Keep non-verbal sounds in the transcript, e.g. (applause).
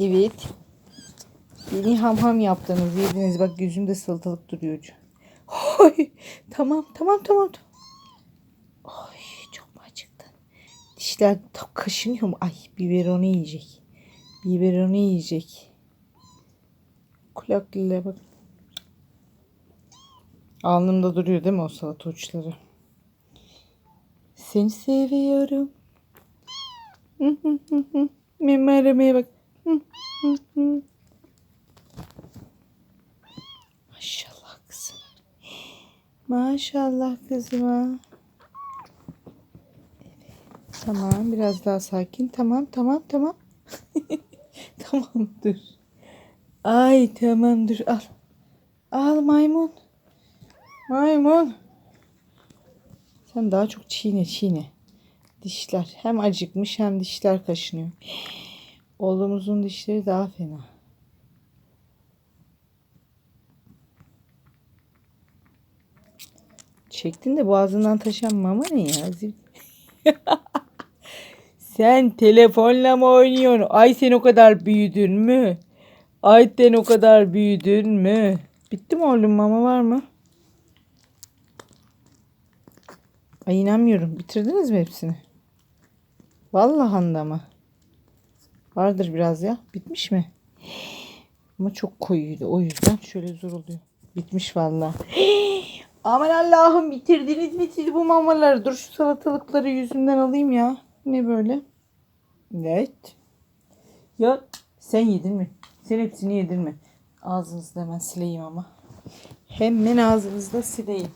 Evet. Beni ham ham yaptınız. Yediniz. Bak yüzümde salatalık duruyor. Oy, tamam tamam tamam. Oy çok mu acıktın? Dişler tam kaşınıyor mu? Ay biberonu yiyecek. Biberonu yiyecek. Kulaklıyla bak. Alnımda duruyor değil mi o salata uçları? Seni seviyorum. Meme aramaya bak. Maşallah kızım. Maşallah kızıma. Evet. Tamam biraz daha sakin. Tamam tamam tamam. (laughs) tamam dur. Ay tamam dur al. Al maymun. Maymun. Sen daha çok çiğne çiğne. Dişler hem acıkmış hem dişler kaşınıyor. Oğlumuzun dişleri daha fena. Çektin de boğazından taşan mama ne ya? (laughs) Sen telefonla mı oynuyorsun? Ay sen o kadar büyüdün mü? Ay sen o kadar büyüdün mü? Bitti mi oğlum mama var mı? Ay inanmıyorum. Bitirdiniz mi hepsini? Vallahi anda mı? Vardır biraz ya. Bitmiş mi? Ama çok koyuydu. O yüzden şöyle zor oluyor. Bitmiş vallahi. (gasps) Aman Allah'ım bitirdiniz mi siz bu mamaları? Dur şu salatalıkları yüzünden alayım ya. Ne böyle? Evet. Ya sen yedin mi? Sen hepsini yedin mi? Ağzınızda hemen sileyim ama. Hemen ağzınızda sileyim.